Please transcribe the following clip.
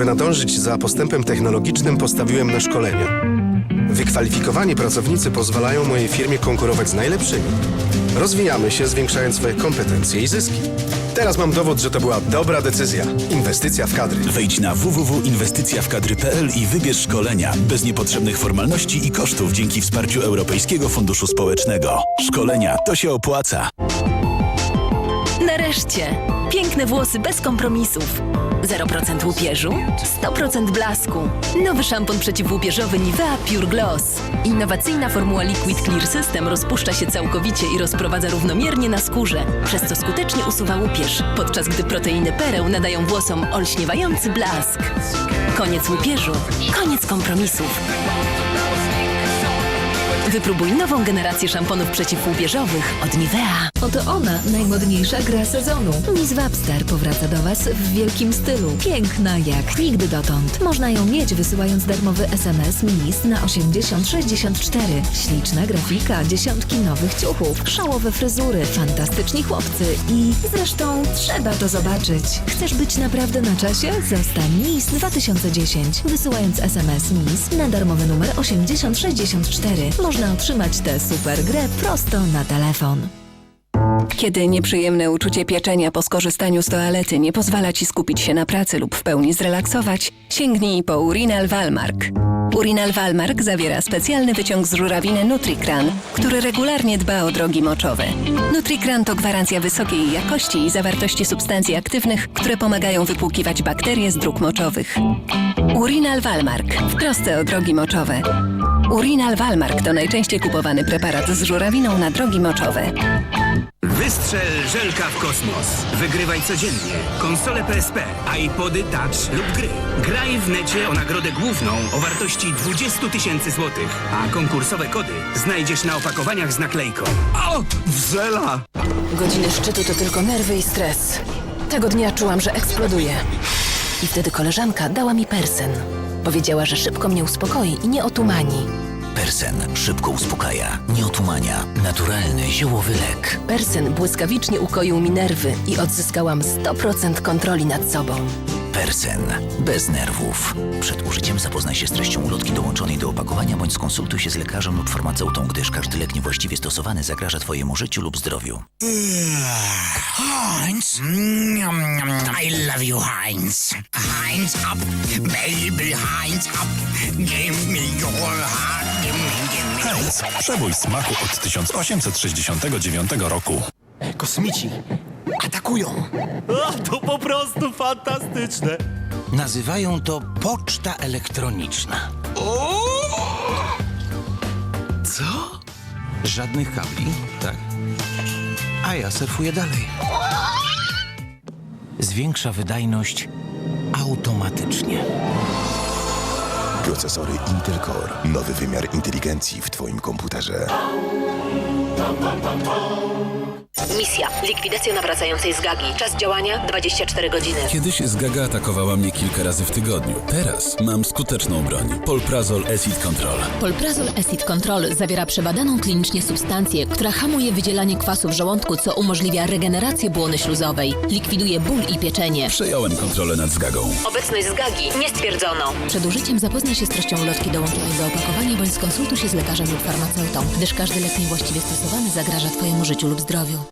Żeby nadążyć za postępem technologicznym, postawiłem na szkolenia. Wykwalifikowani pracownicy pozwalają mojej firmie konkurować z najlepszymi. Rozwijamy się, zwiększając swoje kompetencje i zyski. Teraz mam dowód, że to była dobra decyzja. Inwestycja w kadry. Wejdź na www.inwestycjawkadry.pl i wybierz szkolenia bez niepotrzebnych formalności i kosztów dzięki wsparciu Europejskiego Funduszu Społecznego. Szkolenia to się opłaca. Nareszcie! Piękne włosy bez kompromisów. 0% łupieżu, 100% blasku. Nowy szampon przeciwłupieżowy Nivea Pure Gloss. Innowacyjna formuła Liquid Clear System rozpuszcza się całkowicie i rozprowadza równomiernie na skórze, przez co skutecznie usuwa łupież, podczas gdy proteiny pereł nadają włosom olśniewający blask. Koniec łupieżu, koniec kompromisów. Wypróbuj nową generację szamponów przeciwłupieżowych od Nivea. Oto ona, najmodniejsza gra sezonu. Miss Webster powraca do Was w wielkim stylu. Piękna jak nigdy dotąd. Można ją mieć wysyłając darmowy SMS Miss na 8064. Śliczna grafika, dziesiątki nowych ciuchów, szałowe fryzury, fantastyczni chłopcy i zresztą trzeba to zobaczyć. Chcesz być naprawdę na czasie? Zostań Miss 2010. Wysyłając SMS Miss na darmowy numer 8064 można otrzymać tę super grę prosto na telefon. Kiedy nieprzyjemne uczucie pieczenia po skorzystaniu z toalety nie pozwala ci skupić się na pracy lub w pełni zrelaksować, sięgnij po Urinal Valmark. Urinal Valmark zawiera specjalny wyciąg z żurawiny NutriCran, który regularnie dba o drogi moczowe. NutriCran to gwarancja wysokiej jakości i zawartości substancji aktywnych, które pomagają wypłukiwać bakterie z dróg moczowych. Urinal Valmark w trosce o drogi moczowe. Urinal Valmark to najczęściej kupowany preparat z żurawiną na drogi moczowe. Wystrzel żelka w kosmos. Wygrywaj codziennie. Konsole PSP, iPody Touch lub gry. Graj w necie o nagrodę główną o wartości 20 tysięcy złotych. A konkursowe kody znajdziesz na opakowaniach z naklejką. O! Wrzela! Godziny szczytu to tylko nerwy i stres. Tego dnia czułam, że eksploduję. I wtedy koleżanka dała mi persen. Powiedziała, że szybko mnie uspokoi i nie otumani. Persen szybko uspokaja, nie otumania. Naturalny, ziołowy lek. Persen błyskawicznie ukoił mi nerwy i odzyskałam 100% kontroli nad sobą. Persen. Bez nerwów. Przed użyciem zapoznaj się z treścią ulotki dołączonej do opakowania bądź skonsultuj się z lekarzem lub farmaceutą, gdyż każdy lek niewłaściwie stosowany zagraża Twojemu życiu lub zdrowiu. Heinz? Mm, I love you, Heinz. Heinz up, baby, Heinz up. Give me your heart, give me, give me. Heinz. Przebój smaku od 1869 roku. Kosmici atakują. A, to po prostu fantastyczne. Nazywają to poczta elektroniczna. Co? Żadnych kabli? Tak. A ja surfuję dalej. Zwiększa wydajność automatycznie. Procesory Intel Core. Nowy wymiar inteligencji w Twoim komputerze. Misja. Likwidacja nawracającej zgagi. Czas działania 24 godziny. Kiedyś zgaga atakowała mnie kilka razy w tygodniu. Teraz mam skuteczną broń. Polprazol Acid Control. Polprazol Acid Control zawiera przebadaną klinicznie substancję, która hamuje wydzielanie kwasu w żołądku, co umożliwia regenerację błony śluzowej, likwiduje ból i pieczenie. Przejąłem kontrolę nad zgagą. Obecność zgagi nie stwierdzono. Przed użyciem zapoznaj się z treścią ulotki dołączonej do opakowania bądź skonsultuj się z lekarzem lub farmaceutą, gdyż każdy lek niewłaściwie stosowany zagraża Twojemu życiu lub zdrowiu.